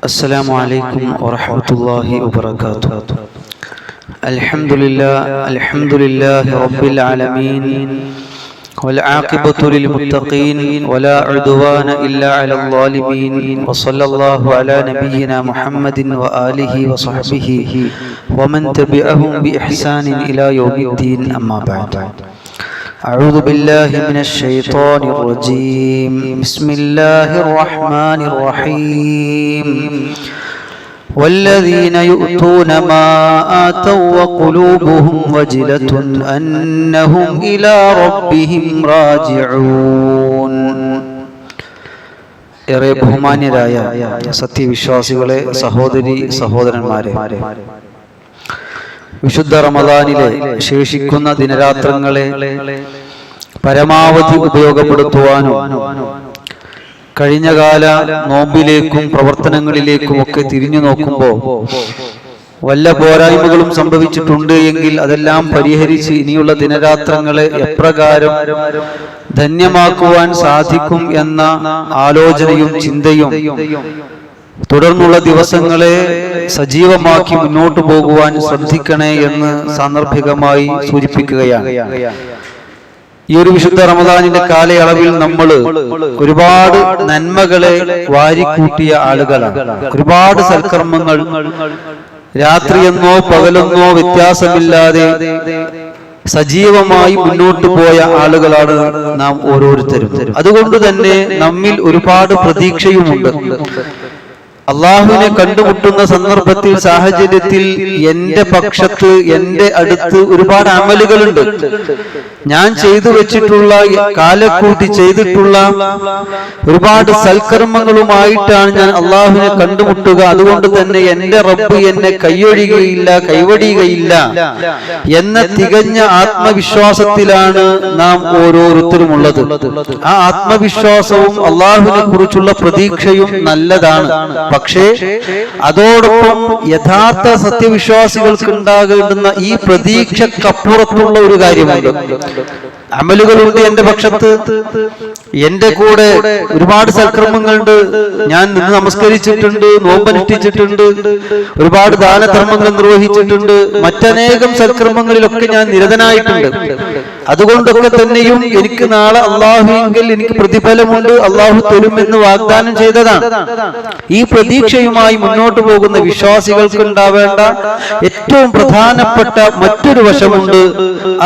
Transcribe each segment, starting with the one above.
السلام عليكم ورحمة الله وبركاته. الحمد لله الحمد لله رب العالمين والعاقبة للمتقين ولا عدوان إلا على الظالمين وصلى الله على نبينا محمد وآله وصحبه ومن تبعهم بإحسان إلى يوم الدين أما بعد. أعوذ بالله من الشيطان الرجيم بسم الله الرحمن الرحيم والذين يؤتون ما آتوا وقلوبهم وجلة أنهم إلى ربهم راجعون ഏറെ ബഹുമാന്യരായ സത്യവിശ്വാസികളെ സഹോദരി സഹോദരന്മാരെ വിശുദ്ധ റമദാനിലെ ശേഷിക്കുന്ന ദിനരാത്രങ്ങളെ പരമാവധി ഉപയോഗപ്പെടുത്തുവാനും കഴിഞ്ഞകാല നോമ്പിലേക്കും പ്രവർത്തനങ്ങളിലേക്കും ഒക്കെ തിരിഞ്ഞു നോക്കുമ്പോൾ വല്ല പോരായ്മകളും സംഭവിച്ചിട്ടുണ്ട് എങ്കിൽ അതെല്ലാം പരിഹരിച്ച് ഇനിയുള്ള ദിനരാത്രങ്ങളെ എപ്രകാരം ധന്യമാക്കുവാൻ സാധിക്കും എന്ന ആലോചനയും ചിന്തയും തുടർന്നുള്ള ദിവസങ്ങളെ സജീവമാക്കി മുന്നോട്ടു പോകുവാൻ ശ്രദ്ധിക്കണേ എന്ന് സാന്ദർഭികമായി സൂചിപ്പിക്കുകയാണ്. ഈ ഒരു വിശുദ്ധ റമദാനിന്റെ കാലയളവിൽ നമ്മൾ ഒരുപാട് നന്മകളെ വാരിക്കൂട്ടിയ ആളുകളാണ്. ഒരുപാട് സൽക്കർമ്മങ്ങൾ രാത്രിയെന്നോ പകലെന്നോ വ്യത്യാസമില്ലാതെ സജീവമായി മുന്നോട്ട് പോയ ആളുകളാണ് നാം ഓരോരുത്തരും. അതുകൊണ്ട് തന്നെ നമ്മിൽ ഒരുപാട് പ്രതീക്ഷയുമുണ്ട്. അള്ളാഹുവിനെ കണ്ടുമുട്ടുന്ന സന്ദർഭത്തിൽ സാഹചര്യത്തിൽ എന്റെ പക്ഷത്ത് എന്റെ അടുത്ത് ഒരുപാട് അമലുകളുണ്ട്. ഞാൻ ചെയ്തു വെച്ചിട്ടുള്ള കാലക്കൂട്ടി ചെയ്തിട്ടുള്ള ഒരുപാട് സൽക്കർമ്മങ്ങളുമായിട്ടാണ് ഞാൻ അള്ളാഹുവിനെ കണ്ടുമുട്ടുക. അതുകൊണ്ട് തന്നെ എന്റെ റബ്ബ് എന്നെ കൈയൊഴിയുകയില്ല കൈവടിയുകയില്ല. എന്ന തികഞ്ഞ ആത്മവിശ്വാസത്തിലാണ് നാം ഓരോരുത്തരും ഉള്ളത് ആ ആത്മവിശ്വാസവും അള്ളാഹുവിനെ കുറിച്ചുള്ള പ്രതീക്ഷയും നല്ലതാണ്. പക്ഷേ അതോടൊപ്പം യഥാർത്ഥ സത്യവിശ്വാസികൾക്ക് ഉണ്ടാകേണ്ടുന്ന ഈ പ്രതീക്ഷക്കപ്പുറത്തുള്ള ഒരു കാര്യമുണ്ട്. അമലുകളുണ്ട് എന്റെ പക്ഷത്ത്. എന്റെ കൂടെ ഒരുപാട് സൽക്രമങ്ങളുണ്ട് ഞാൻ നിന്ന് നമസ്കരിച്ചിട്ടുണ്ട് നോമ്പനുഷ്ഠിച്ചിട്ടുണ്ട് ഒരുപാട് ദാനധർമ്മങ്ങൾ നിർവഹിച്ചിട്ടുണ്ട് മറ്റനേകം സൽക്രമങ്ങളിലൊക്കെ ഞാൻ നിരതനായിട്ടുണ്ട്. അതുകൊണ്ടൊക്കെ തന്നെയും എനിക്ക് നാളെ അള്ളാഹുവിങ്കിൽ എനിക്ക് പ്രതിഫലമുണ്ട് അള്ളാഹു തരുമെന്ന് വാഗ്ദാനം ചെയ്തതാണ്. ഈ പ്രതീക്ഷയുമായി മുന്നോട്ട് പോകുന്ന വിശ്വാസികൾക്ക് ഉണ്ടാവേണ്ട ഏറ്റവും പ്രധാനപ്പെട്ട മറ്റൊരു വശമുണ്ട്.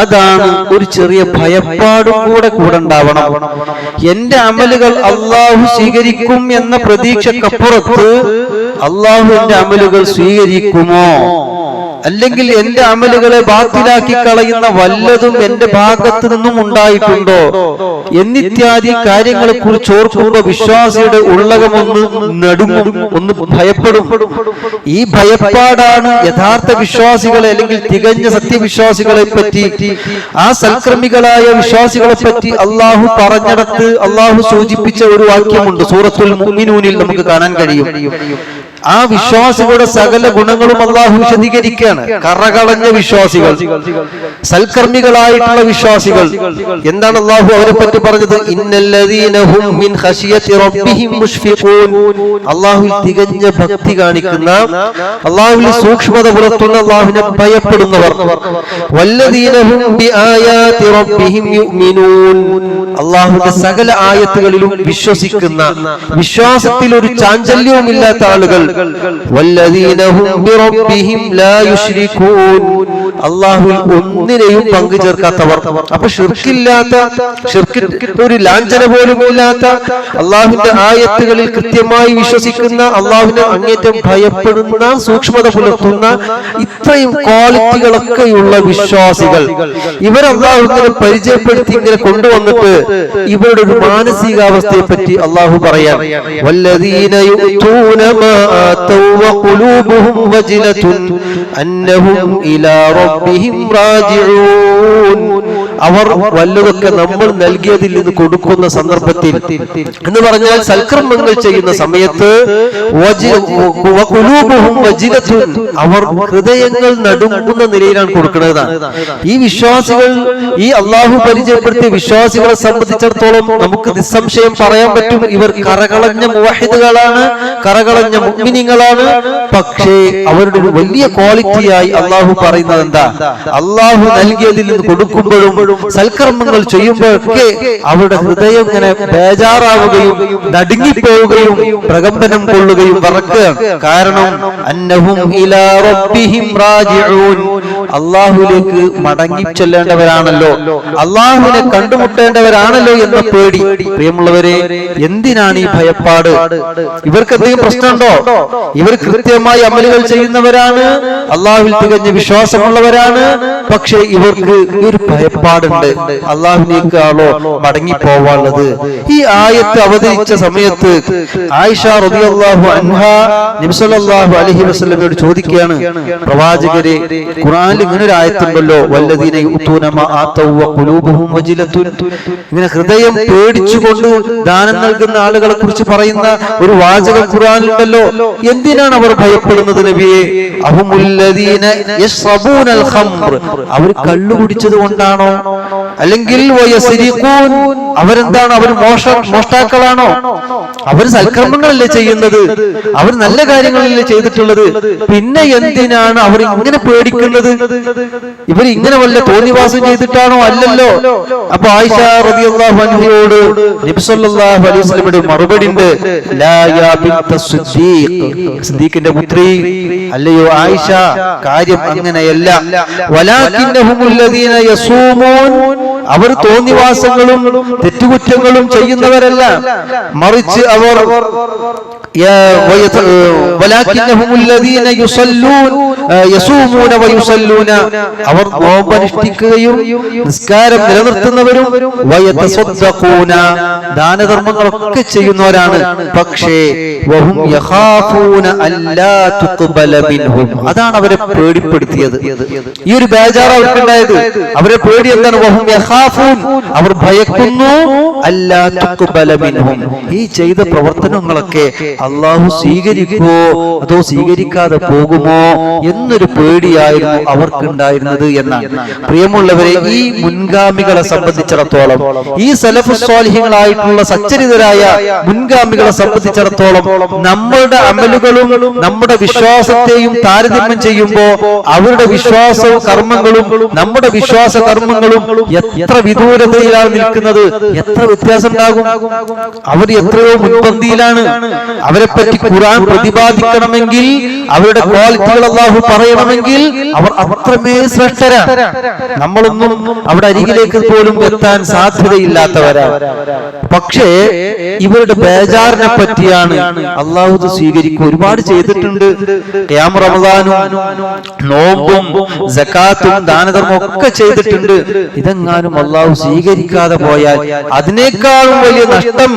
അതാണ് ഒരു ചെറിയ ഭയപ്പാടും കൂടെ കൂടെ ഉണ്ടാവണം. എന്റെ അമലുകൾ അള്ളാഹു സ്വീകരിക്കും എന്ന പ്രതീക്ഷക്കപ്പുറത്ത് അള്ളാഹു എന്റെ അമലുകൾ സ്വീകരിക്കുമോ? അല്ലെങ്കിൽ എന്റെ അമലുകളെ ബാത്തിലാക്കി കളയുന്ന വല്ലതും എന്റെ ഭാഗത്തു നിന്നും ഉണ്ടായിട്ടുണ്ടോ? എന്നിത്യാദി കാര്യങ്ങളെ കുറിച്ച് ഓർക്കുമ്പോ വിശ്വാസിയുടെ ഉള്ളകമൊന്ന് നടുങ്ങും ഒന്ന് ഭയപ്പെടും. ഈ ഭയപ്പാടാണ് യഥാർത്ഥ വിശ്വാസികളെ അല്ലെങ്കിൽ തികഞ്ഞ സത്യവിശ്വാസികളെ പറ്റി ആ സൽക്രമികളായ വിശ്വാസികളെ പറ്റി അള്ളാഹു പറഞ്ഞിടത്ത് അള്ളാഹു സൂചിപ്പിച്ച ഒരു വാക്യമുണ്ട്. സൂറത്തുൽ മുഅ്മിനൂനിൽ നമുക്ക് കാണാൻ കഴിയും. ആ വിശ്വാസികളുടെ സകല ഗുണങ്ങളും അള്ളാഹു വിശദീകരിക്കുകയാണ്. കറകളഞ്ഞ വിശ്വാസികൾ സൽക്കർമ്മികളായിട്ടുള്ള വിശ്വാസികൾ. എന്താണ് അള്ളാഹു അവരെ പറ്റി പറഞ്ഞത്? അള്ളാഹു അള്ളാഹുവിൽ തികഞ്ഞ ഭക്തി കാണിക്കുന്ന അള്ളാഹുവിൽ സൂക്ഷ്മത പുലർത്തുന്ന അള്ളാഹുവിനെ ഭയപ്പെടുന്നവർ. അള്ളാഹുവിന്റെ സകല ആയത്തുകളിലും വിശ്വസിക്കുന്ന വിശ്വാസത്തിൽ ഒരു ചാഞ്ചല്യവും ഇല്ലാത്ത ആളുകൾ അള്ളാഹുവിൽ ഒന്നിനെയും പങ്കു ചേർക്കാത്തവർ അപ്പൊ ഷിർക്കില്ലാത്ത ഷിർക്കിൽ ഒരു ലാഞ്ചന പോലും ഇല്ലാത്ത അള്ളാഹുവിന്റെ ആയത്തുകളിൽ കൃത്യമായി വിശ്വസിക്കുന്ന അള്ളാഹുവിനെ അങ്ങേറ്റം ഭയപ്പെടുന്ന സൂക്ഷ്മത പുലർത്തുന്ന ഇത്രയും ക്വാളിറ്റികളൊക്കെയുള്ള വിശ്വാസികൾ. ഇവർ അള്ളാഹുവിനെ പരിചയപ്പെടുത്തി ഇങ്ങനെ കൊണ്ടുവന്നിട്ട് ഇവരുടെ ഒരു മാനസികാവസ്ഥയെ പറ്റി അള്ളാഹു പറയാം വല്ലദീന യുഅ്തൂന മാ ആതൗ വഖുലൂബുഹും വജിലത്തുൻ അന്നഹും ഇലാ റബ്ബിഹിം റാജിഊൻ അവർ വല്ലതൊക്കെ നമ്മൾ നൽകിയതിൽ നിന്ന് കൊടുക്കുന്ന സന്ദർഭത്തിൽ എന്ന് പറഞ്ഞാൽ സൽക്രമങ്ങൾ ചെയ്യുന്ന സമയത്ത്. അവർ ഹൃദയങ്ങൾ നടുങ്ങുന്ന നിലയിലാണ് കൊടുക്കുന്നതാണ്. ഈ വിശ്വാസികൾ ഈ അള്ളാഹു പരിചയപ്പെടുത്തിയ വിശ്വാസികളെ സംബന്ധിച്ചിടത്തോളം നമുക്ക് നിസ്സംശയം പറയാൻ പറ്റും. ഇവർ കറകളഞ്ഞ മുവാഹിദുകളാണ്. കറകളഞ്ഞ മുഗ്മിനിങ്ങളാണ്. പക്ഷേ അവരുടെ ഒരു വലിയ ക്വാളിറ്റിയായി അള്ളാഹു പറയുന്നത് എന്താ? അള്ളാഹു നൽകിയതിൽ നിന്ന് കൊടുക്കുമ്പോഴും സൽക്കർമ്മങ്ങൾ ചെയ്യുമ്പോഴൊക്കെ അവരുടെ ഹൃദയം ഇങ്ങനെ ബേജാറാവുകയും നടുങ്ങിപ്പോവുകയും പ്രകമ്പനം കൊള്ളുകയും വറക്കുകയാണ് കാരണം അന്നഹും ഇലാ റബ്ബിഹിം റാജിഊൻ. അള്ളാഹുലേക്ക് മടങ്ങി ചെല്ലേണ്ടവരാണല്ലോ അള്ളാഹുവിനെ കണ്ടുമുട്ടേണ്ടവരാണല്ലോ എന്ന പേടി. പ്രിയമുള്ളവരെ എന്തിനാണ് ഈ ഭയപ്പാട്? ഇവർക്ക് എന്തെങ്കിലും പ്രശ്നമുണ്ടോ? ഇവർ കൃത്യമായി അമലുകൾ ചെയ്യുന്നവരാണ്. അള്ളാഹുവിൽ തികഞ്ഞ വിശ്വാസമുള്ളവരാണ്. പക്ഷെ ഇവർക്ക് ഒരു ഭയപ്പാടുണ്ട്. അള്ളാഹുവിനേക്കാളോ മടങ്ങി പോവാനുള്ളത് ഈ ആയത്ത് അവതരിച്ച സമയത്ത് ആയിഷ അൻഹ അലൈഹി വസല്ലമയോട് ചോദിക്കുകയാണ്. പ്രവാചകരെ ഇങ്ങനെ ഒരു ആയത്തുണ്ടല്ലോ വല്ലദീന യുത്തൂന മാ ആതൗ വ ഖുലൂബുഹും വജിലത്തുൻ. ഇങ്ങനെ ഹൃദയം പേടിച്ചുകൊണ്ട് ദാനം നൽകുന്ന ആളുകളെ കുറിച്ച് പറയുന്ന ഒരു വാചകം ഖുർആനിലുണ്ടല്ലോ. എന്തിനാണ് അവർ ഭയപ്പെടുന്നത് നബിയെ? യശ്റബൂനൽ ഖംർ. അവർ കള്ളു കുടിച്ചത് കൊണ്ടാണോ? അല്ലെങ്കിൽ അവരെന്താണ്? അവർ മോഷ മോഷ്ടാക്കളാണോ? അവർ സൽക്കർമ്മങ്ങളല്ലേ ചെയ്യുന്നത്? അവർ നല്ല കാര്യങ്ങളല്ലേ ചെയ്തിട്ടുള്ളത്? പിന്നെ എന്തിനാണ് അവർ ഇങ്ങനെ പേടിക്കുന്നത്? ഇവർ ഇങ്ങനെ വല്ല തോന്നിവാസം ചെയ്തിട്ടാണോ അല്ലല്ലോ? അപ്പൊ ആയിഷ വസല്ലമയുടെ മറുപടി ഉണ്ട്. സിദ്ദീഖിന്റെ പുത്രി. അല്ലയോ ആയിഷ? കാര്യം അങ്ങനെയല്ല. വലാകിന്നഹുമുല്ലദീന യസൂമൂൻ അവർ തോന്നിവാസങ്ങളും തെറ്റുകുറ്റങ്ങളും ചെയ്യുന്നവരല്ല മറിച്ച് അവർ അവർ നോമ്പനുഷ്ഠിക്കുകയും നിസ്കാരം നിലനിർത്തുന്നവരും ദാനധർമ്മങ്ങളൊക്കെ ചെയ്യുന്നവരാണ്. പക്ഷേ അതാണ് അവരെ പേടിപ്പെടുത്തിയത്. ഈ ഒരു ബേജാർ അവർക്കുണ്ടായത്. അവരെ പേടി എന്താണ്? അവർ ഭയക്കുന്നു അല്ലാ തുഖ്ബല ഈ ചെയ്ത പ്രവർത്തനങ്ങളൊക്കെ അള്ളാഹു സ്വീകരിക്കുമോ അതോ സ്വീകരിക്കാതെ പോകുമോ? എന്നൊരു പേടിയായിരുന്നു അവർക്കുണ്ടായിരുന്നത് എന്നാണ്. പ്രിയമുള്ളവരെ ഈ മുൻഗാമികളെ സംബന്ധിച്ചിടത്തോളം ഈ സലഫ് സ്വാലിഹ്യങ്ങളായിട്ടുള്ള സച്ചരിതരായ മുൻഗാമികളെ സംബന്ധിച്ചിടത്തോളം നമ്മളുടെ അമലുകളും നമ്മുടെ വിശ്വാസത്തെയും താരതമ്യം ചെയ്യുമ്പോൾ അവരുടെ വിശ്വാസവും കർമ്മങ്ങളും നമ്മുടെ വിശ്വാസ കർമ്മങ്ങളും എത്ര വിദൂരതയിലാണ് നിൽക്കുന്നത്? എത്ര വ്യത്യാസം ഉണ്ടാകും അവർ എത്രയോ മുൻപന്തിയിലാണ് അവരെ പറ്റി ഖുർആൻ പ്രതിപാദിക്കണമെങ്കിൽ അവരുടെ ക്വാളിറ്റികൾ അള്ളാഹു പറയണമെങ്കിൽ അവർ അത്രമേ ശ്രേഷ്ഠരാണ്. നമ്മളൊന്നും അവിടെ അരികിലേക്ക് പോലും എത്താൻ സാധ്യതയില്ലാത്തവരാ പക്ഷേ ഇവരുടെ ബേജാറിനെ പറ്റിയാണ് അള്ളാഹു സ്വീകരിക്കും ഒരുപാട് ചെയ്തിട്ടുണ്ട്. റമദാനും നോമ്പും ദാനധർമ്മം ഒക്കെ ചെയ്തിട്ടുണ്ട്. ഇതെങ്ങാനും അള്ളാഹു സ്വീകരിക്കാതെ പോയാൽ അതിനേക്കാളും വലിയ നഷ്ടം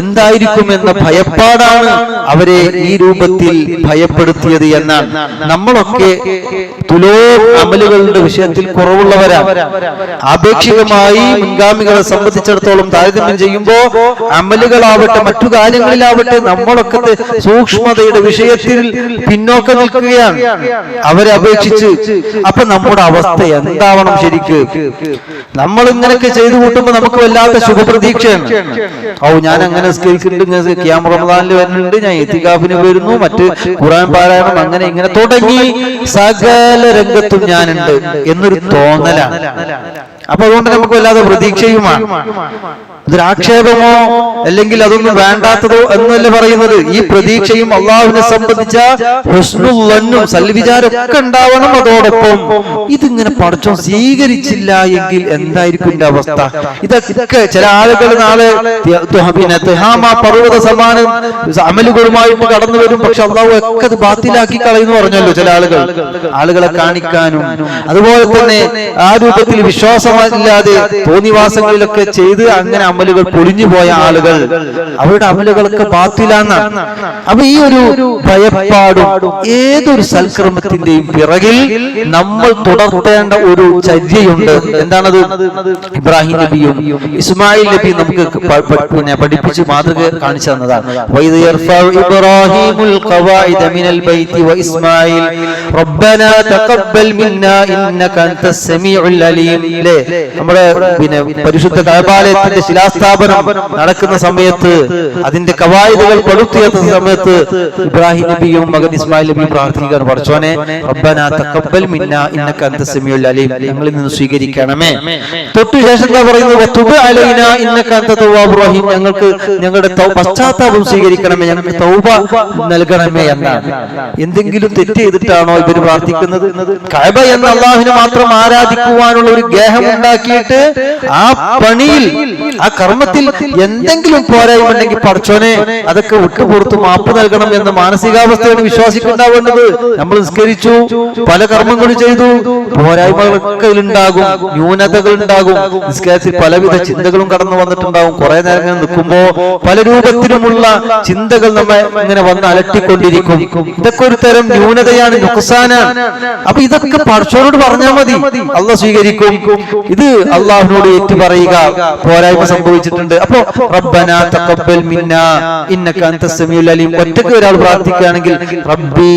എന്തായിരിക്കും എന്ന ഭയപ്പാടാണ് അവരെ ഈ രൂപത്തിൽ ഭയപ്പെടുത്തിയത് എന്നാണ്. നമ്മളൊക്കെ തുലോ അമലുകളുടെ വിഷയത്തിൽ കുറവുള്ളവരാ. ആപേക്ഷികമായി മുൻഗാമികളെ സംബന്ധിച്ചിടത്തോളം താരതമ്യം ചെയ്യുമ്പോ അമലുകളാവട്ടെ മറ്റു കാര്യങ്ങളിലാവട്ടെ നമ്മളൊക്കെ സൂക്ഷ്മതയുടെ വിഷയത്തിൽ പിന്നോക്കം നിൽക്കുകയാണ്. അവരെ അപേക്ഷിച്ച്. അപ്പൊ നമ്മുടെ അവസ്ഥ എന്താവണം ശരിക്ക്? നമ്മൾ ഇങ്ങനെയൊക്കെ ചെയ്തു കൂട്ടുമ്പോ നമുക്ക് വല്ലാത്ത ശുഭപ്രതീക്ഷയാണ്. ഓ ഞാൻ അങ്ങനെ സ്കേൽക്കുന്നുണ്ട് ക്യാമറ റമദാനിൽ വരുന്നുണ്ട് ഞാൻ എത്തിക്കാഫിന് വരുന്നു മറ്റ് ഖുറാൻ പാരായണം അങ്ങനെ ഇങ്ങനെ തുടങ്ങി സകല രംഗത്തും ഞാനുണ്ട് എന്നൊരു തോന്നലാണ്. അപ്പൊ അതുകൊണ്ട് നമുക്ക് വല്ലാതെ പ്രതീക്ഷയുമാണ്. ഇതൊരു ആക്ഷേപമോ അല്ലെങ്കിൽ അതൊന്നും വേണ്ടാത്തതോ എന്നല്ല പറയുന്നത്? ഈ പ്രതീക്ഷയും അള്ളാഹുവിനെ സംബന്ധിച്ച ഹുസ്നുല്ലന്നും സൽവിചാരമൊക്കെ ഉണ്ടാവണം അതോടൊപ്പം. ഇതിങ്ങനെ പഠിച്ചോ സ്വീകരിച്ചില്ല എങ്കിൽ എന്തായിരിക്കും എന്റെ അവസ്ഥ? ഇതൊക്കെ ചില ആളുകൾ നാളെ പിന്നെ തെഹാമ പർവത സമാനം അമലുകളുമായിട്ട് കടന്നു വരും. പക്ഷെ അള്ളാഹു ഒക്കെ അത് ബാത്തിലാക്കി കളയുന്നു പറഞ്ഞല്ലോ ചില ആളുകൾ. ആളുകളെ കാണിക്കാനും. അതുപോലെ തന്നെ ആ രൂപത്തിൽ വിശ്വാസമില്ലാതെ തോന്നിവാസങ്ങളിലൊക്കെ ചെയ്ത് അങ്ങനെ അമൽ അമലുകൾ പൊളിഞ്ഞു പോയ ആളുകൾ അവരുടെ അമലുകളൊക്കെ ബാത്തിലാന്ന അപ്പൊ ഈ ഒരു ഭയപ്പാടും ഏതൊരു സൽക്രമത്തിന്റെയും പിറകിൽ നമ്മൾ തുടർത്തേണ്ട ഒരു ചര്യയുണ്ട് എന്താണത് ഇബ്രാഹിം നബിയും ഇസ്മായിൽ നബിയും നമുക്ക് പ- പ- പിന്നെ പഠിപ്പിച്ച് മാതൃക കാണിച്ചു തന്നതാണ് وَإِذْ يَرْفَعُ إِبْرَاهِيمُ الْقَوَاعِدَ مِنَ الْبَيْتِ وَإِسْمَاعِيلُ رَبَّنَا تَقَبَّلْ مِنَّا إِنَّكَ أَنْتَ السَّمِيعُ الْعَلِيمُ ല്ലേ നമ്മുടെ പിന്നെ പരിശുദ്ധ കഴബാലയത്തിന്റെ ശിലാസ്ഥാപനം നടക്കുന്ന സമയത്ത് അതിന്റെ കവായതുകൾ പടുത്തുയർത്തുന്ന സമയത്ത് ഇബ്രാഹിം നബിയും മകൻ ഇസ്മായിൽ നബിയും പ്രാർത്ഥിക്കാൻ പഠിച്ചോനെ റബ്ബന ഇന്നക അന്ത അലീം. ഞങ്ങളിൽ നിന്ന് സ്വീകരിക്കണമേ. തൊട്ടു ശേഷം എന്താ പറയുന്നത്? ഇന്നക അന്ത ഞങ്ങൾക്ക് ഞങ്ങളുടെ പശ്ചാത്താപം സ്വീകരിക്കണമേ. ഞങ്ങൾക്ക് തൗബ നൽകണമേ എന്നാണ്. എന്തെങ്കിലും തെറ്റ് ചെയ്തിട്ടാണോ ഇവർ പ്രാർത്ഥിക്കുന്നത്? കഴബ എന്ന അള്ളാഹുവിനെ മാത്രം ആരാധിക്കുവാനുള്ള ഒരു ഗേഹം ഉണ്ടാക്കിയിട്ട് ആ പണിയിൽ ആ കർമ്മത്തിൽ എന്തെങ്കിലും പോരായ്മ ഉണ്ടെങ്കിൽ പഠിച്ചോനെ അതൊക്കെ വിട്ടുപുറത്ത് മാപ്പ് നൽകണം എന്ന മാനസികാവസ്ഥയാണ് വിശ്വാസിക്കുണ്ടാവേണ്ടത് നമ്മൾ നിസ്കരിച്ചു പല കർമ്മങ്ങളും ചെയ്തു പോരായ്മകളൊക്കെ ഉണ്ടാകും ന്യൂനതകൾ ഉണ്ടാകും നിസ്കാരത്തിൽ പലവിധ ചിന്തകളും കടന്നു വന്നിട്ടുണ്ടാകും കുറെ നേരം ഇങ്ങനെ നിൽക്കുമ്പോ പല രൂപത്തിലുമുള്ള ചിന്തകൾ നമ്മെ ഇങ്ങനെ വന്ന് അലട്ടിക്കൊണ്ടിരിക്കും. ഇതൊക്കെ ഒരു തരം ന്യൂനതയാണ് നുക്സാനാണ്. അപ്പൊ ഇതൊക്കെ പഠിച്ചവരോട് പറഞ്ഞാൽ മതി. അള്ളാഹ് സ്വീകരിക്കും. ഇത് അള്ളാഹുവിനോട് ഏറ്റു പറയുക പോരായ്മ സംഭവിച്ചിട്ടുണ്ട്. അപ്പോ റബ്ബന തഖബ്ബൽ മിന്ന ഇന്നക അൻത സമീഉൽ അലീം. ഒറ്റയ്ക്ക് ഒരാൾ പ്രാർത്ഥിക്കുകയാണെങ്കിൽ റബ്ബി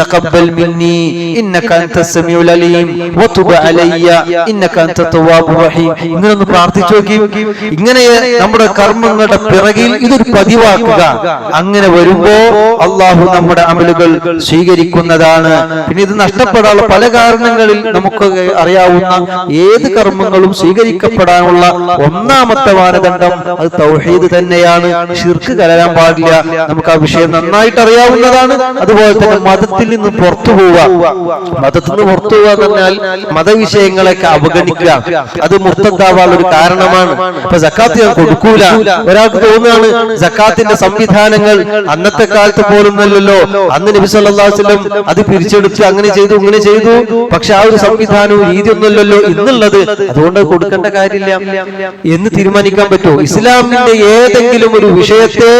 തഖബ്ബൽ മിന്നി ഇന്നക അൻത സമീഉൽ അലീം. വതുബ് അലയ്യ ഇന്നക അൻത തവ്വാബുർ റഹീം. ഇങ്ങനെ ഒന്ന് പ്രാർത്ഥിച്ചു നോക്കി. ഇങ്ങനെ നമ്മുടെ കർമ്മങ്ങളുടെ പിറകിൽ ഇതൊരു പതിവാക്കുക. അങ്ങനെ വരുമ്പോ അള്ളാഹു നമ്മുടെ അമലുകൾ സ്വീകരിക്കുന്നതാണ്. പിന്നെ ഇത് നഷ്ടപ്പെടാനുള്ള പല കാരണങ്ങളിൽ നമുക്ക് അറിയാവുന്ന ഏത് കർമ്മങ്ങളും സ്വീകരിക്കപ്പെടാനുള്ള ഒന്നാമത്തെ മാനദണ്ഡം അത് തൗഹീദ് തന്നെയാണ്. ഷിർക്ക് കലരാൻ പാടില്ല. നമുക്ക് ആ വിഷയം നന്നായിട്ട് അറിയാവുന്നതാണ് അതുപോലെ തന്നെ മതത്തിൽ നിന്ന് പുറത്തു പോവുക. മതത്തിൽ നിന്ന് പുറത്തു പോവുക എന്ന് പറഞ്ഞാൽ മതവിഷയങ്ങളൊക്കെ അവഗണിക്കുക. അത് മുർത്തത്താവാനുള്ള ഒരു കാരണമാണ്. ഇപ്പൊ സക്കാത്ത് ഞാൻ കൊടുക്കൂല. ഒരാൾക്ക് തോന്നുകയാണ് സക്കാത്തിന്റെ സംവിധാനങ്ങൾ അന്നത്തെ കാലത്ത് പോലൊന്നല്ലല്ലോ അന്ന് നബി വസല്ലം അത് പിരിച്ചെടുത്ത് അങ്ങനെ ചെയ്തു ഇങ്ങനെ ചെയ്തു. പക്ഷെ ആ ഒരു സംവിധാനവും രീതി ഒന്നുമല്ലല്ലോ ഇന്നുള്ളത്. അതുകൊണ്ട് അത് കൊടുക്കേണ്ട കാര്യമില്ല. എന്ന് തീരുമാനിക്കാൻ പറ്റൂ. ഇസ്ലാമിന്റെ ഏതെങ്കിലും ഒരു വിഷയത്തെ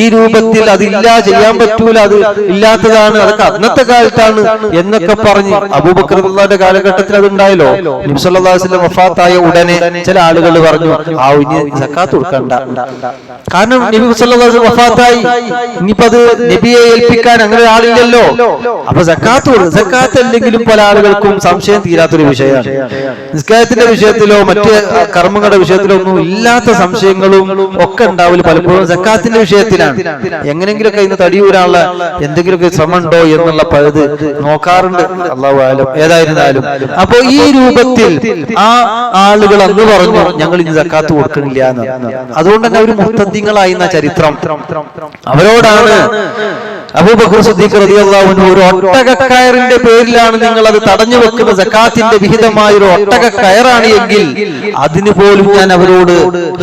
ഈ രൂപത്തിൽ അതില്ല ചെയ്യാൻ പറ്റൂല അത് ഇല്ലാത്തതാണ്. അതൊക്കെ അന്നത്തെ കാലത്താണ് എന്നൊക്കെ പറഞ്ഞ് അബൂബക്രാന്റെ കാലഘട്ടത്തിൽ അത് ഉണ്ടായല്ലോ. വസല്ലം വഫാത്തായ ഉടനെ ചില ആളുകൾ പറഞ്ഞു ആ ഇനി സക്കാത്ത് കൊടുക്കണ്ട. കാരണം നബി വസല്ലം വഫാത്തായി. ഇനിയിപ്പോ അത് നബിയെ ഏൽപ്പിക്കാൻ അങ്ങനെ ആളില്ലല്ലോ അപ്പൊ സക്കാത്ത് സക്കാത്ത് അല്ലെങ്കിലും പല ആളുകൾക്കും സംശയം തീരാത്തൊരു വിഷയമാണ്. നിസ്കാരത്തിന്റെ വിഷയത്തിലോ മറ്റ് കർമ്മങ്ങളുടെ വിഷയത്തിലോ ഒന്നും ഇല്ലാത്ത സംശയങ്ങളും ഒക്കെ ഉണ്ടാവില്ല പലപ്പോഴും സക്കാത്തിന്റെ വിഷയത്തിലാണ്. എങ്ങനെങ്കിലുമൊക്കെ ഇന്ന് തടിയൂരാനുള്ള എന്തെങ്കിലുമൊക്കെ ശ്രമം ഉണ്ടോ എന്നുള്ള പഴുത് നോക്കാറുണ്ട്. അള്ളാഹു ആലും. ഏതായിരുന്നാലും. അപ്പൊ ഈ രൂപത്തിൽ ആ ആളുകൾ അന്ന് പറഞ്ഞു ഞങ്ങൾ ഇനി സക്കാത്ത് കൊടുക്കണില്ല എന്ന്. അതുകൊണ്ട് തന്നെ അവർ മുത്തദ്ധ്യങ്ങളായിരുന്ന ചരിത്രം. അവരോടാണ് അബൂബക്കർ ഒരു ഒട്ടകക്കയറിന്റെ പേരിലാണ് നിങ്ങൾ അത് തടഞ്ഞു വെക്കുന്ന സക്കാത്തിന്റെ വിഹിതമായ ഒരു ഒട്ടകക്കയറാണ് എങ്കിൽ അതിന് പോലും ഞാൻ അവരോട്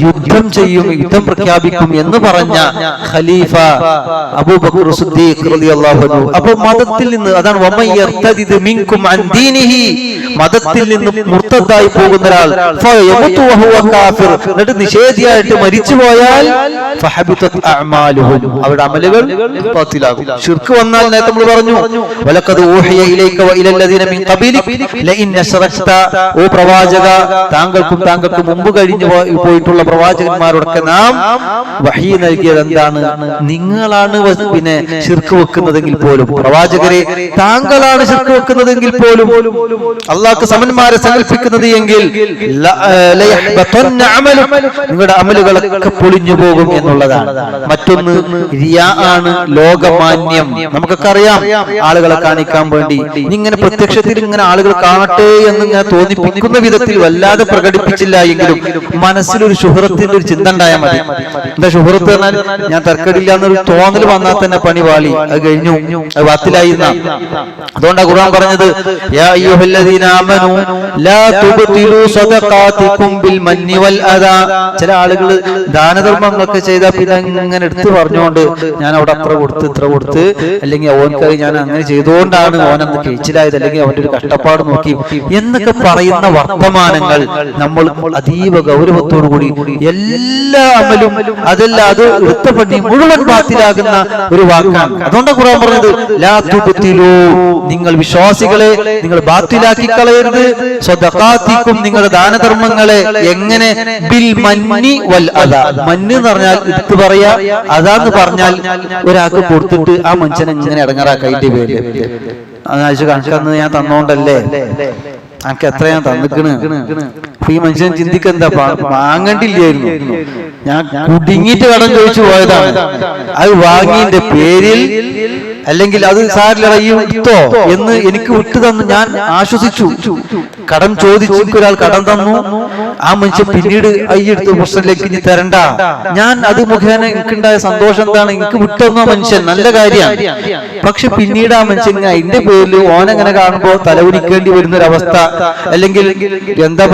യുദ്ധം ചെയ്യും യുദ്ധം പ്രഖ്യാപിക്കും എന്ന് പറഞ്ഞ ഖലീഫ അബൂബക്കർ അപ്പോൾ മതത്തിൽ നിന്ന് അതാണ് അൻ ദീനിഹി. മതത്തിൽ നിന്ന് മുർത്തത്തായി പോകുന്ന ഒരാൾ എന്നിട്ട് നിഷേധിയായിട്ട് മരിച്ചു പോയാൽ അവരുടെ അമലുകൾ ബാത്തിലാകും. ഷിർക്ക് വന്നാൽ നേരത്തെ നമ്മൾ പറഞ്ഞു വലക്കത് ഊഹിയ ഇലൈക വ മിൻ ഖബീലിക്. ലഇൻ അശ്റക്ത ഓ പ്രവാചക താങ്കൾക്കും താങ്കൾക്ക് മുമ്പ് കഴിഞ്ഞു പോയിട്ടുള്ള പ്രവാചകന്മാരോടൊക്കെ നാം വഹി നൽകിയത് എന്താണ്? നിങ്ങളാണ് പിന്നെ ശിർക്ക് വെക്കുന്നതെങ്കിൽ പോലും. പ്രവാചകരെ താങ്കളാണ് ശിർക്ക് വെക്കുന്നതെങ്കിൽ പോലും. അള്ളാഹ്ക്ക് സമന്മാരെ സങ്കല്പിക്കുന്നത് എങ്കിൽ നിങ്ങളുടെ അമലുകളൊക്കെ പൊളിഞ്ഞു പോകും എന്നുള്ളതാണ്. മറ്റൊന്ന് ആണ് ആണ് ലോകമാന്യം നമുക്കൊക്കെ അറിയാം ആളുകളെ കാണിക്കാൻ വേണ്ടി. ഇങ്ങനെ പ്രത്യക്ഷത്തിൽ ഇങ്ങനെ ആളുകൾ കാണട്ടെ എന്ന് ഇങ്ങനെ തോന്നിപ്പിക്കുന്ന വിധത്തിൽ വല്ലാതെ പ്രകടിപ്പിച്ചില്ല എങ്കിലും മനസ്സിലൊരു ശുഹൃത്തിന്റെ ഒരു ചിന്ത ഉണ്ടായാൽ മതി. എന്താ ശുഹൃത്ത് പറഞ്ഞാൽ ഞാൻ തർക്കടില്ല എന്നൊരു തോന്നൽ വന്നാൽ തന്നെ പണി വാളി അത് കഴിഞ്ഞു. അത് വാത്തിലായി അതുകൊണ്ടാണ് അതുകൊണ്ടാ ഖുർആൻ പറഞ്ഞത് യാ അയ്യുഹല്ലദീന ലാ ബിൽ മന്നി വൽ അദാ. ചില ആളുകൾ ദാനധർമ്മങ്ങളൊക്കെ ചെയ്താൽ പിന്നെ ഇങ്ങനെ എടുത്തു പറഞ്ഞുകൊണ്ട് ഞാൻ അവിടെ അത്ര കൊടുത്ത് ഇത്ര കൊടുത്ത് അല്ലെങ്കിൽ ഓൻക്കായി ഞാൻ അങ്ങനെ ചെയ്തുകൊണ്ടാണ് ഓനന്ന് കേച്ചിലായത് അല്ലെങ്കിൽ അവന്റെ ഒരു കഷ്ടപ്പാട് നോക്കി എന്നൊക്കെ പറയുന്ന വർത്തമാനങ്ങൾ നമ്മൾ അതീവ ഗൗരവത്തോടു കൂടി എല്ലാ അമലും അതല്ല അത് വൃത്തപ്പണി മുഴുവൻ പാത്തിലാകുന്ന ഒരു വാക്കാണ്. അതുകൊണ്ടാണ് ഖുർആൻ പറഞ്ഞത് ലാ നിങ്ങൾ വിശ്വാസികളെ നിങ്ങൾ ബാത്തിലാക്കി കളയരുത്. സ്വദഖാത്തിക്കും നിങ്ങളുടെ ദാനധർമ്മങ്ങളെ എങ്ങനെ ബിൽ മന്നി വൽ അദ? മന്ന് എന്ന് പറഞ്ഞാൽ എടുത്തു പറയാ അതാന്ന് പറഞ്ഞാൽ ഒരാൾക്ക് കൊടുത്തിട്ട് ആ മനുഷ്യനെ ഇങ്ങനെ ഇടങ്ങാറാ പേര് അതാഴ്ച കണക്കന്ന് ഞാൻ തന്നോണ്ടല്ലേ? എനിക്ക് എത്ര ഞാൻ തന്നിക്കണ്? ഈ മനുഷ്യൻ ചിന്തിക്കെന്താ? വാങ്ങണ്ടില്ലായിരുന്നു. ഞാൻ കുടുങ്ങിയിട്ട് കടം ചോദിച്ചു പോയതാണ്. അത് വാങ്ങിന്റെ പേരിൽ അല്ലെങ്കിൽ അത് സാരിലറിയുത്തോ എന്ന് എനിക്ക് വിട്ടു തന്നു ഞാൻ ആശ്വസിച്ചു. കടം ചോദിച്ചു ഒരാൾ കടം തന്നു. ആ മനുഷ്യൻ പിന്നീട് അയ്യെടുത്ത് പ്രശ്നത്തിലേക്ക് ഇനി തരണ്ട. ഞാൻ അത് മുഖേന എനിക്കുണ്ടായ സന്തോഷം എന്താണ്? എനിക്ക് വിട്ടുന്ന മനുഷ്യൻ നല്ല കാര്യമാണ്. പക്ഷെ പിന്നീട് ആ മനുഷ്യൻ അതിന്റെ പേരിൽ ഓനെങ്ങനെ കാണുമ്പോ തലവുരിക്കേണ്ടി വരുന്ന ഒരു അവസ്ഥ. അല്ലെങ്കിൽ എന്താ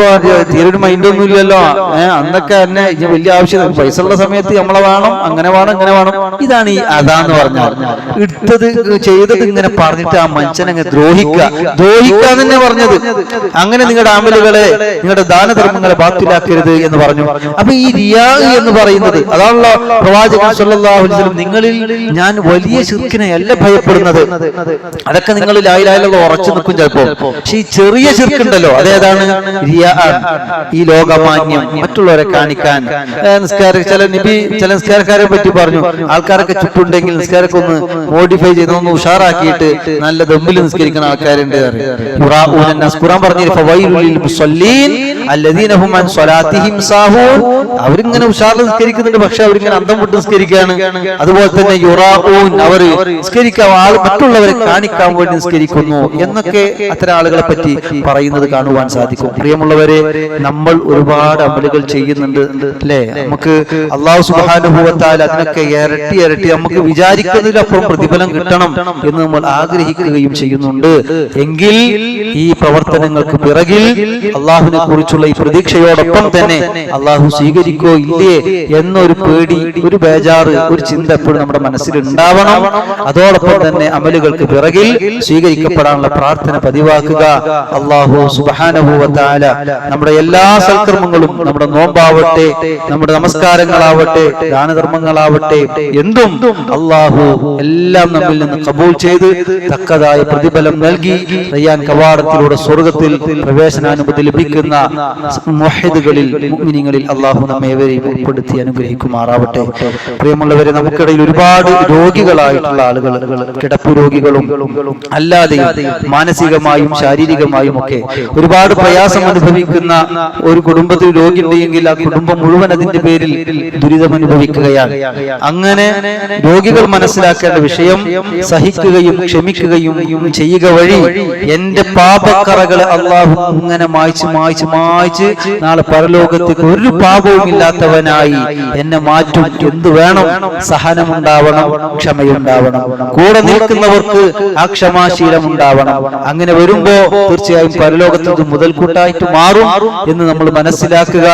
തീരെ ഒരു മൈൻഡൊന്നും ഇല്ലല്ലോ. ഏഹ് അന്നൊക്കെ തന്നെ ഇനി വലിയ ആവശ്യം പൈസ ഉള്ള സമയത്ത് നമ്മളെ വേണം. അങ്ങനെ വേണം ഇങ്ങനെ വേണം. ഇതാണ് ഈ അതാന്ന് പറഞ്ഞാൽ എടുത്തത് ചെയ്തത് ഇങ്ങനെ പറഞ്ഞിട്ട് ആ മനുഷ്യനെ ദ്രോഹിക്കുക. ദ്രോഹിക്കുക. തന്നെ പറഞ്ഞത് അങ്ങനെ നിങ്ങളുടെ അമലുകളെ നിങ്ങളുടെ ദാനധർമ്മങ്ങളെ ബാത്തിലാക്കരുത് എന്ന് പറഞ്ഞു. അപ്പൊ ഈ റിയാ എന്ന് പറയുന്നത് അതാണല്ലോ പ്രവാചകൻ നിങ്ങളിൽ ഞാൻ വലിയ ശിർക്കിനെ അല്ല ഭയപ്പെടുന്നത്. അതൊക്കെ നിങ്ങൾ ലായിലായുള്ള ഉറച്ചു നിൽക്കും ചിലപ്പോ പക്ഷെ ഈ ചെറിയ ശിർക്കുണ്ടല്ലോ. അതേതാണ് റിയാ ഈ ലോകമാന്യം. മറ്റുള്ളവരെ കാണിക്കാൻ. നിസ്കാര ചില നിബി ചില നിസ്കാരക്കാരെ പറ്റി പറഞ്ഞു. ആൾക്കാരൊക്കെ ചുറ്റുണ്ടെങ്കിൽ നിസ്കാരൊക്കെ ഒന്ന് മോഡിഫൈ ചെയ്ത് ഒന്ന് ഉഷാറാക്കിയിട്ട് നല്ല ദമ്പിൽ നിസ്കരിക്കുന്ന ആൾക്കാരുണ്ട് പറഞ്ഞു അവരിങ്ങനെ ഉഷാർ നിസ്കരിക്കുന്നുണ്ട് പക്ഷെ അവരിങ്ങനെ അന്തം വിട്ട് നിസ്കരിക്കുകയാണ്. അതുപോലെ തന്നെ യുറാഊൻ അവർ നിസ്കരിക്കാൻ ആൾ മറ്റുള്ളവരെ കാണിക്കാൻ വേണ്ടി നിസ്കരിക്കുന്നു എന്നൊക്കെ അത്തരം ആളുകളെ പറ്റി പറയുന്നത് കാണുവാൻ സാധിക്കും. പ്രിയമുള്ളവരെ നമ്മൾ ഒരുപാട് അമലുകൾ ചെയ്യുന്നുണ്ട് അല്ലേ? നമുക്ക് അള്ളാഹു സുബാനുഭവത്താൽ അതിനൊക്കെ ഇരട്ടി ഇരട്ടി നമുക്ക് വിചാരിക്കുന്നതിലപ്പുറം പ്രതിഫലം കിട്ടണം എന്ന് നമ്മൾ ആഗ്രഹിക്കുകയും ചെയ്യുന്നുണ്ട്. എങ്കിൽ ഈ പ്രവർത്തനങ്ങൾക്ക് പിറകിൽ അള്ളാഹുവിനെ കുറിച്ചുള്ള ഈ പ്രതീക്ഷയോടൊപ്പം തന്നെ അള്ളാഹു സ്വീകരിക്കോ ഇല്ലേ എന്നൊരു പേടി ഒരു ബേജാറ് ഒരു ചിന്ത എപ്പോഴും നമ്മുടെ മനസ്സിൽ ഉണ്ടാവണം. അതോടൊപ്പം തന്നെ അമലുകൾക്ക് പിറകിൽ സ്വീകരിക്കപ്പെടാനുള്ള പ്രാർത്ഥന പതിവാക്കുക. അള്ളാഹു സുബാനുഭവത്താല നമ്മുടെ എല്ലാ സൽക്കർമ്മങ്ങളും നമ്മുടെ നോമ്പാവട്ടെ നമ്മുടെ നമസ്കാരങ്ങളാവട്ടെ ദാനധർമ്മങ്ങളാവട്ടെ എന്തും അള്ളാഹു എല്ലാം നമ്മിൽ നിന്ന് കബൂൾ ചെയ്ത് തക്കതായ പ്രതിഫലം നൽകി. റയ്യാൻ കവാടത്തിലൂടെ സ്വർഗത്തിൽ പ്രവേശനാനുമതി ലഭിക്കുന്ന മുഹിദുകളിൽ മുഅ്മിനീങ്ങളിൽ അള്ളാഹു നമ്മെ ഉൾപ്പെടുത്തി അനുഗ്രഹിക്കുമാറാവട്ടെ. പ്രിയമുള്ളവരെ നമുക്കിടയിൽ ഒരുപാട് രോഗികളായിട്ടുള്ള ആളുകൾ കിടപ്പു രോഗികളും അല്ലാതെ മാനസികമായും ശാരീരികമായും ഒക്കെ ഒരുപാട് പ്രയാസം അനുഭവിക്കുന്ന ഒരു കുടുംബത്തിൽ രോഗി ഉണ്ടെങ്കിൽ ആ കുടുംബം മുഴുവൻ അതിന്റെ പേരിൽ ദുരിതം അനുഭവിക്കുകയാണ്. അങ്ങനെ രോഗികൾ മനസ്സിലാക്കേണ്ട വിഷയം സഹിക്കുകയും ക്ഷമിക്കുകയും ചെയ്യുക വഴി എന്റെ പാപക്കറകൾ അള്ളാഹു ഇങ്ങനെ മായ്ച്ച് മായ്ച്ച് മായ്ച്ച് നാളെ പരലോകത്തേക്ക് ഒരു പാപവും ഇല്ലാത്തവനായി എന്നെ മാറ്റും. എന്ത് വേണം? സഹനമുണ്ടാവണം ക്ഷമയുണ്ടാവണം. കൂടെ നിൽക്കുന്നവർക്ക് ആ ക്ഷമാശീലം ഉണ്ടാവണം അങ്ങനെ വരുമ്പോ തീർച്ചയായും പരലോകത്ത് മുതൽക്കൂട്ടായിട്ട് മാറും എന്ന് നമ്മൾ മനസ്സിലാക്കുക.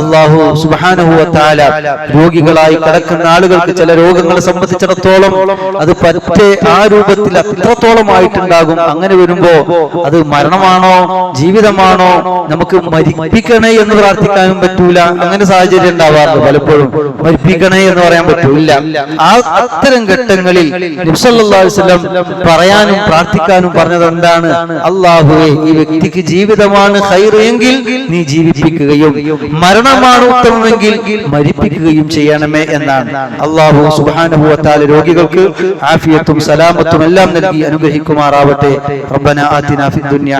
അള്ളാഹു സുബാനുഭവത്താല രോഗികളായി കിടക്കുന്ന ആളുകൾക്ക് ചില രോഗങ്ങളെ സംബന്ധിച്ചിടത്തോളം അത് പറ്റേ ആ രൂപത്തിൽ അത്രത്തോളം ആയിട്ടുണ്ടാകും അങ്ങനെ വരുമ്പോ അത് മരണമാണോ? ജീവിതമാണോ നമുക്ക് മരിപ്പിക്കണേ എന്ന് പ്രാർത്ഥിക്കാനും പറ്റൂല? അങ്ങനെ സാഹചര്യം ഉണ്ടാവാറുണ്ട് പലപ്പോഴും. മരിപ്പിക്കണേ എന്ന് പറയാൻ പറ്റൂല. ആ അത്തരം ഘട്ടങ്ങളിൽ നബ്സല്ലാസ്ലം പറയാനും പ്രാർത്ഥിക്കാനും പറഞ്ഞത് എന്താണ്? അള്ളാഹുവെ ഈ വ്യക്തിക്ക് ജീവിതമാണ് എങ്കിൽ നീ ജീവിപ്പിക്കുകയും മരണമാണ് ഉത്തമമെങ്കിൽ മരിപ്പിക്കുകയും ചെയ്യണമേ എന്നാണ്. അള്ളാഹു സുബാനുഭവത്താൽ രോഗികൾക്ക് ആഫിയത്തും സലാമത്തും എല്ലാം നൽകി അനുഗ്രഹിക്കുമാറാവട്ടെ. റബ്ബന ആതിന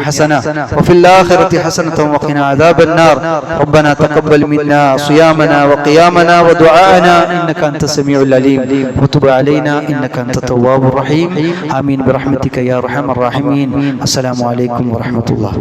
ഹസന وفي الآخرة حسنة وقنا عذاب النار. ربنا تقبل منا صيامنا وقيامنا ودعاءنا. إنك أنت السميع العليم. وتب علينا. إنك أنت التواب الرحيم. آمين برحمتك يا أرحم الراحمين. السلام عليكم ورحمة الله.